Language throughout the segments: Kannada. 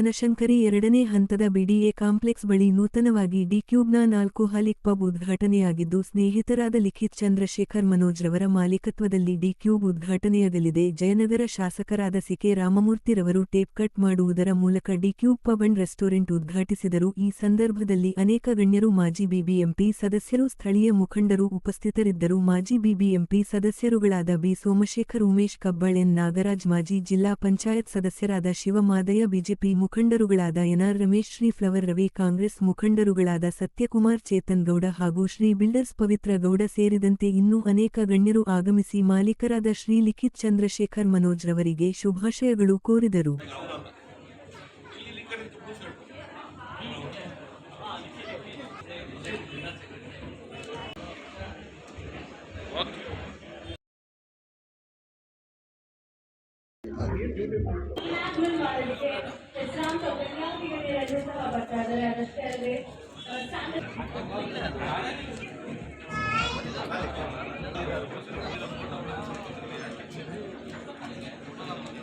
ಬನಶಂಕರಿ ಎರಡನೇ ಹಂತದ ಬಿಡಿಎ ಕಾಂಪ್ಲೆಕ್ಸ್ ಬಳಿ ನೂತನವಾಗಿ ಡಿಕ್ಯೂಬ್ನ ನಾಲ್ಕು ಹಾಲಿಕ್ ಪಬ್ ಉದ್ಘಾಟನೆಯಾಗಿದ್ದು, ಸ್ನೇಹಿತರಾದ ಲಿಖಿತ್ ಚಂದ್ರಶೇಖರ್ ಮನೋಜ್ರವರ ಮಾಲೀಕತ್ವದಲ್ಲಿ ಡಿಕ್ಯೂಬ್ ಉದ್ಘಾಟನೆಯಾಗಲಿದೆ. ಜಯನಗರ ಶಾಸಕರಾದ ಸಿಕೆ ರಾಮಮೂರ್ತಿರವರು ಟೇಪ್ ಕಟ್ ಮಾಡುವುದರ ಮೂಲಕ ಡಿಕ್ಯೂಬ್ ಪಬ್ ಅಂಡ್ ರೆಸ್ಟೋರೆಂಟ್ ಉದ್ಘಾಟಿಸಿದರು. ಈ ಸಂದರ್ಭದಲ್ಲಿ ಅನೇಕ ಗಣ್ಯರು, ಮಾಜಿ ಬಿಬಿಎಂಪಿ ಸದಸ್ಯರು, ಸ್ಥಳೀಯ ಮುಖಂಡರು ಉಪಸ್ಥಿತರಿದ್ದರು. ಮಾಜಿ ಬಿಬಿಎಂಪಿ ಸದಸ್ಯರುಗಳಾದ ಬಿ ಸೋಮಶೇಖರ್, ಉಮೇಶ್ ಕಬ್ಬಳ್ ಎನ್ ನಾಗರಾಜ್, ಮಾಜಿ ಜಿಲ್ಲಾ ಪಂಚಾಯತ್ ಸದಸ್ಯರಾದ Shivamadaiah, BJP ಮುಖಂಡರುಗಳಾದ N R Ramesh, Shri flower Ravi, Congress ಮುಖಂಡರುಗಳಾದ Sathyakumar, Chetan Gowda ಹಾಗೂ ಶ್ರೀ ಬಿಲ್ಡರ್ಸ್ ಪವಿತ್ರ ಗೌಡ ಸೇರಿದಂತೆ ಇನ್ನೂ ಅನೇಕ ಗಣ್ಯರು ಆಗಮಿಸಿ ಮಾಲೀಕರಾದ ಶ್ರೀ ಲಿಖಿತ್ ಚಂದ್ರಶೇಖರ್ ಮನೋಜ್ ರವರಿಗೆ ಶುಭಾಶಯಗಳು ಕೋರಿದರು.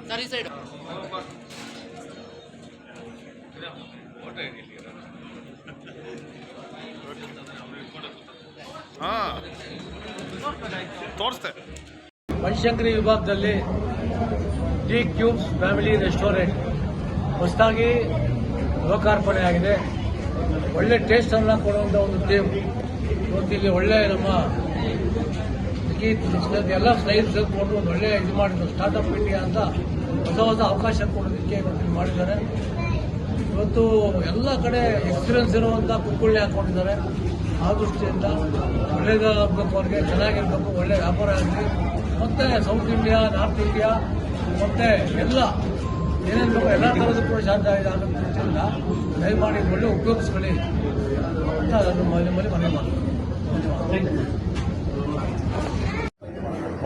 ಸರ್ ಈ ಸೈಡ್ ಹಾಂ ತೋರಿಸ್ತೆ ಬನಶಂಕರಿ ವಿಭಾಗದಲ್ಲಿ ಡಿ ಕ್ಯೂಬ್ಸ್ ಫ್ಯಾಮಿಲಿ ರೆಸ್ಟೋರೆಂಟ್ ಹೊಸದಾಗಿ ಲೋಕಾರ್ಪಣೆ ಆಗಿದೆ ಒಳ್ಳೆ ಟೇಸ್ಟ್ ಅನ್ನ ಕೊಡುವಂಥ ಒಂದು ಟೀಮ್ ಇವತ್ತು ಇಲ್ಲಿ ಒಳ್ಳೆ ನಮ್ಮ ಎಲ್ಲ ಸ್ನೇಹಿತರು ಸೇರ್ಕೊಂಡು ಒಂದು ಒಳ್ಳೆ ಇದು ಮಾಡಿದ್ರು. ಸ್ಟಾರ್ಟಪ್ ಇಂಡಿಯಾ ಅಂತ ಹೊಸ ಹೊಸ ಅವಕಾಶ ಕೊಡೋದಕ್ಕೆ ಮಾಡಿದ್ದಾರೆ. ಇವತ್ತು ಎಲ್ಲ ಕಡೆ ಎಕ್ಸ್ಪೀರಿಯನ್ಸ್ ಇರುವಂಥ ಕುಕ್ಕುಳ್ಳಿ ಹಾಕೊಂಡಿದ್ದಾರೆ. ಆ ದೃಷ್ಟಿಯಿಂದ ಒಳ್ಳೇದಾಗಬೇಕು ಅವ್ರಿಗೆ, ಚೆನ್ನಾಗಿರ್ಬೇಕು, ಒಳ್ಳೆ ವ್ಯಾಪಾರ ಆಗಲಿ. ಮತ್ತೆ ಸೌತ್ ಇಂಡಿಯಾ ನಾರ್ತ್ ಇಂಡಿಯಾ ಮತ್ತೆ ಎಲ್ಲ ಏನೇನು ಬೇಕೋ ಎಲ್ಲ ಥರದ್ದು ಕೂಡ ಸಾಧ್ಯ ಆಗಿದೆ ಅನ್ನೋ ದೃಷ್ಟಿಯಿಂದ ದಯಮಾಡಿ ಒಳ್ಳೆ ಉಪಯೋಗಿಸ್ಕೊಳ್ಳಿ. ಅಂತ ನಮ್ಮ ನಿಮ್ಮಲ್ಲಿ ಮನವಿ ಮಾಡ್ತೀನಿ.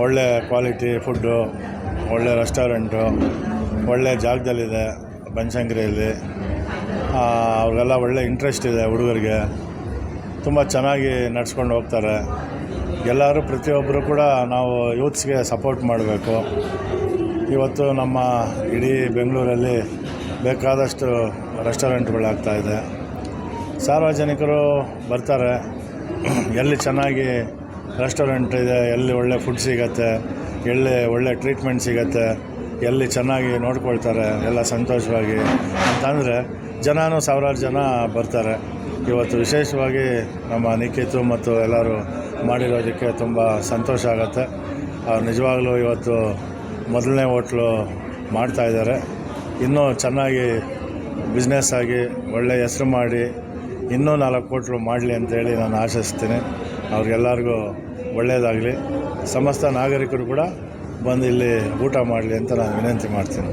ಒಳ್ಳೆ ಕ್ವಾಲಿಟಿ ಫುಡ್ಡು ಒಳ್ಳೆ ರೆಸ್ಟೋರೆಂಟು ಒಳ್ಳೆ ಜಾಗದಲ್ಲಿದೆ ಬನಶಂಕರಿಯಲ್ಲಿ. ಅವ್ರಿಗೆಲ್ಲ ಒಳ್ಳೆ ಇಂಟ್ರೆಸ್ಟ್ ಇದೆ ಹುಡುಗರಿಗೆ. ತುಂಬ ಚೆನ್ನಾಗಿ ನಡ್ಸ್ಕೊಂಡು ಹೋಗ್ತಾರೆ. ಎಲ್ಲರೂ ಪ್ರತಿಯೊಬ್ಬರು ಕೂಡ ನಾವು ಯೂತ್ಸ್ಗೆ ಸಪೋರ್ಟ್ ಮಾಡಬೇಕು. ಇವತ್ತು ನಮ್ಮ ಇಡೀ ಬೆಂಗಳೂರಲ್ಲಿ ಬೇಕಾದಷ್ಟು ರೆಸ್ಟೋರೆಂಟ್ಗಳಾಗ್ತಾ ಇದೆ. ಸಾರ್ವಜನಿಕರು ಬರ್ತಾರೆ. ಎಲ್ಲಿ ಚೆನ್ನಾಗಿ ರೆಸ್ಟೋರೆಂಟ್ ಇದೆ, ಎಲ್ಲಿ ಒಳ್ಳೆ ಫುಡ್ ಸಿಗತ್ತೆ, ಎಲ್ಲಿ ಒಳ್ಳೆ ಟ್ರೀಟ್ಮೆಂಟ್ ಸಿಗತ್ತೆ, ಎಲ್ಲಿ ಚೆನ್ನಾಗಿ ನೋಡ್ಕೊಳ್ತಾರೆ, ಎಲ್ಲ ಸಂತೋಷವಾಗಿ ಅಂತಂದರೆ ಜನನೂ ಸಾವಿರಾರು ಜನ ಬರ್ತಾರೆ. ಇವತ್ತು ವಿಶೇಷವಾಗಿ ನಮ್ಮ ನಿಖಿತು ಮತ್ತು ಎಲ್ಲರೂ ಮಾಡಿರೋದಕ್ಕೆ ತುಂಬ ಸಂತೋಷ ಆಗುತ್ತೆ. ನಿಜವಾಗ್ಲೂ ಇವತ್ತು ಮೊದಲನೇ ಹೋಟ್ಲು ಮಾಡ್ತಾಯಿದ್ದಾರೆ ಇನ್ನೂ ಚೆನ್ನಾಗಿ ಬಿಸ್ನೆಸ್ ಆಗಿ ಒಳ್ಳೆ ಹೆಸರು ಮಾಡಿ ಇನ್ನೂ ನಾಲ್ಕು ಹೋಟ್ಲು ಮಾಡಲಿ ಅಂತೇಳಿ ನಾನು ಆಶಿಸ್ತೀನಿ. ಅವ್ರಿಗೆಲ್ಲರಿಗೂ ಒಳ್ಳೆಯದಾಗಲಿ ಸಮಸ್ತ ನಾಗರಿಕರು ಕೂಡ ಬಂದು ಇಲ್ಲಿ ಊಟ ಮಾಡಲಿ ಅಂತ ನಾನು ವಿನಂತಿ ಮಾಡ್ತೀನಿ.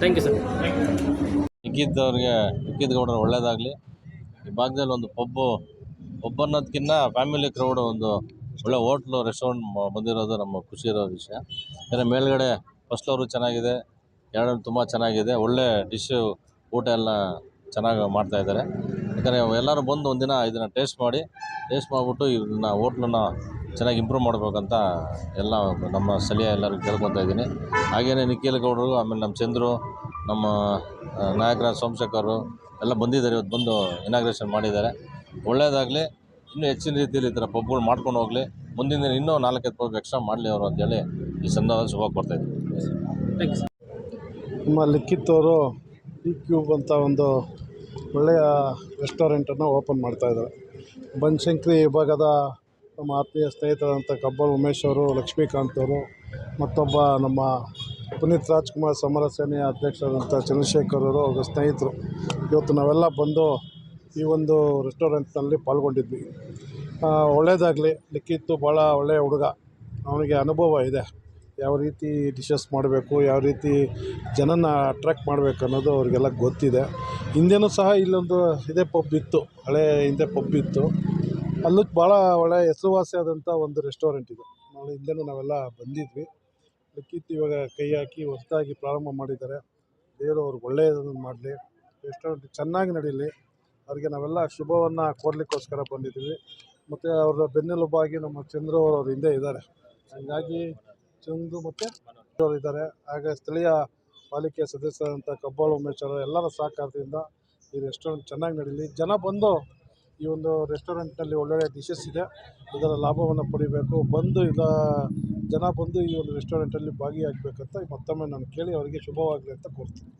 ಥ್ಯಾಂಕ್ ಯು ಸರ್ ಇಕ್ಕಿದ್ದವ್ರಿಗೆ ಇಕ್ಕಿದ್ಗೌಡರು ಒಳ್ಳೆಯದಾಗಲಿ ಈ ಭಾಗದಲ್ಲಿ ಒಂದು ಪಬ್ಬು ಪಬ್ ಅನ್ನೋದಕ್ಕಿಂತ ಫ್ಯಾಮಿಲಿ ಕ್ರೌಡ್ ಒಂದು ಒಳ್ಳೆ ಹೋಟ್ಲು ರೆಸ್ಟೋರೆಂಟ್ ಬಂದಿರೋದು ನಮ್ಮ ಖುಷಿ ಇರೋ ವಿಷಯ. ಯಾಕಂದರೆ ಮೇಲ್ಗಡೆ ಫಸ್ಟ್ ಫ್ಲೋರು ಚೆನ್ನಾಗಿದೆ. ಎರಡು ತುಂಬ ಚೆನ್ನಾಗಿದೆ. ಒಳ್ಳೆ ಡಿಶ್ಶು ಊಟ ಎಲ್ಲ ಚೆನ್ನಾಗಿ ಮಾಡ್ತಾಯಿದ್ದಾರೆ ಯಾಕಂದರೆ ಎಲ್ಲರೂ ಬಂದು ಒಂದಿನ ಇದನ್ನು ಟೇಸ್ಟ್ ಮಾಡಿ ಟೇಸ್ಟ್ ಮಾಡಿಬಿಟ್ಟು ಇದನ್ನ ಹೋಟ್ಲನ್ನ ಚೆನ್ನಾಗಿ ಇಂಪ್ರೂವ್ ಮಾಡಬೇಕಂತ ಎಲ್ಲ ನಮ್ಮ ಸ್ಥಳೀಯ ಎಲ್ಲರಿಗೂ ಕೇಳ್ಕೊತಾ ಇದ್ದೀನಿ. ಹಾಗೆಯೇ ನಿಖಿಲ್ ಗೌಡರು, ಆಮೇಲೆ ನಮ್ಮ ಚಂದ್ರು, ನಮ್ಮ ನಾಯಕರಾಜ್ ಸೋಮಶೇಖರು ಎಲ್ಲ ಬಂದಿದ್ದಾರೆ. ಇವತ್ತು ಬಂದು ಇನಾಗ್ರೇಷನ್ ಮಾಡಿದ್ದಾರೆ. ಒಳ್ಳೆಯದಾಗಲಿ ಇನ್ನೂ ಹೆಚ್ಚಿನ ರೀತಿಯಲ್ಲಿ ಈ ಥರ ಪಬ್ಗಳು ಮಾಡ್ಕೊಂಡು ಹೋಗಲಿ. ಮುಂದಿನ ದಿನ ಇನ್ನೂ ನಾಲ್ಕೈದು ಪಬ್ ಎಕ್ಸ್ಟ್ರಾ ಮಾಡಲಿ ಅವರು ಅಂತೇಳಿ ಈ ಸಂದರ್ಭದಲ್ಲಿ ಶುಭ ಕೊಡ್ತಾ ಇದ್ದೀನಿ. ನಮ್ಮ ಲಿಖಿತ್ ಈ ಕ್ಯೂಬ್ ಅಂತ ಒಂದು ಒಳ್ಳೆಯ ರೆಸ್ಟೋರೆಂಟನ್ನು ಓಪನ್ ಮಾಡ್ತಾಯಿದ್ದಾರೆ ಬನಶಂಕರಿ ವಿಭಾಗದ ನಮ್ಮ ಆತ್ಮೀಯ ಸ್ನೇಹಿತರಾದಂಥ ಕಬ್ಬಲ್ ಉಮೇಶ್ ಅವರು ಲಕ್ಷ್ಮೀಕಾಂತ್ ಅವರು ಮತ್ತೊಬ್ಬ ನಮ್ಮ ಪುನೀತ್ ರಾಜ್ಕುಮಾರ್ ಸಮರ ಸೇನೆಯ ಅಧ್ಯಕ್ಷರಾದಂಥ ಚಂದ್ರಶೇಖರ್ ಅವರು ಅವ್ರ ಸ್ನೇಹಿತರು. ಇವತ್ತು ನಾವೆಲ್ಲ ಬಂದು ಈ ಒಂದು ರೆಸ್ಟೋರೆಂಟ್ನಲ್ಲಿ ಪಾಲ್ಗೊಂಡಿದ್ವಿ. ಒಳ್ಳೆಯದಾಗಲಿ ಲಿಖಿತ್ತು ಭಾಳ ಒಳ್ಳೆಯ ಹುಡುಗ. ಅವನಿಗೆ ಅನುಭವ ಇದೆ. ಯಾವ ರೀತಿ ಡಿಶಸ್ ಮಾಡಬೇಕು, ಯಾವ ರೀತಿ ಜನನ ಅಟ್ರ್ಯಾಕ್ಟ್ ಮಾಡಬೇಕು ಅನ್ನೋದು ಅವರಿಗೆಲ್ಲ ಗೊತ್ತಿದೆ. ಹಿಂದೆನೂ ಸಹ ಇಲ್ಲೊಂದು ಇದೇ ಪಬ್ ಇತ್ತು, ಹಳೆ ಹಿಂದೆ ಪಬ್ ಇತ್ತು. ಅಲ್ಲೂ ಭಾಳ ಒಳ್ಳೆ ಹೆಸರುವಾಸಿಯಾದಂಥ ಒಂದು ರೆಸ್ಟೋರೆಂಟ್ ಇದೆ. ನಾವು ಹಿಂದೆಯೂ ನಾವೆಲ್ಲ ಬಂದಿದ್ವಿ. ಲಿಖಿತ್ ಇವಾಗ ಕೈ ಹಾಕಿ ಹೊಸದಾಗಿ ಪ್ರಾರಂಭ ಮಾಡಿದ್ದಾರೆ. ದೇವರು ಅವ್ರಿಗೆ ಒಳ್ಳೆಯದನ್ನು ಮಾಡಲಿ ರೆಸ್ಟೋರೆಂಟ್ ಚೆನ್ನಾಗಿ ನಡೀಲಿ. ಅವ್ರಿಗೆ ನಾವೆಲ್ಲ ಶುಭವನ್ನು ಕೋರ್ಲಿಕ್ಕೋಸ್ಕರ ಬಂದಿದ್ದೀವಿ. ಮತ್ತು ಅವರ ಬೆನ್ನೆಲುಬಾಗಿ ನಮ್ಮ ಚಂದ್ರವರು ಅವ್ರ ಹಿಂದೆ ಇದ್ದಾರೆ. ಹಾಗಾಗಿ ಚಂದು ಮತ್ತು ಇದ್ದಾರೆ. ಹಾಗೆ ಸ್ಥಳೀಯ ಪಾಲಿಕೆ ಸದಸ್ಯರಾದಂಥ ಕಬ್ಬಾಳು ಉಮೇಶ್ ಅವರು ಎಲ್ಲರ ಸಹಕಾರದಿಂದ ಈ ರೆಸ್ಟೋರೆಂಟ್ ಚೆನ್ನಾಗಿ ನಡೀಲಿ. ಜನ ಬಂದು ಈ ಒಂದು ರೆಸ್ಟೋರೆಂಟ್ನಲ್ಲಿ ಒಳ್ಳೊಳ್ಳೆ ಡಿಶಸ್ ಇದೆ. ಇದರ ಲಾಭವನ್ನು ಪಡಿಬೇಕು. ಬಂದು ಇದ ಜನ ಬಂದು ಈ ಒಂದು ರೆಸ್ಟೋರೆಂಟಲ್ಲಿ ಭಾಗಿಯಾಗಬೇಕಂತ ಮತ್ತೊಮ್ಮೆ ನಾನು ಕೇಳಿ ಅವರಿಗೆ ಶುಭವಾಗಲಿ ಅಂತ ಕೋರ್ತೀನಿ.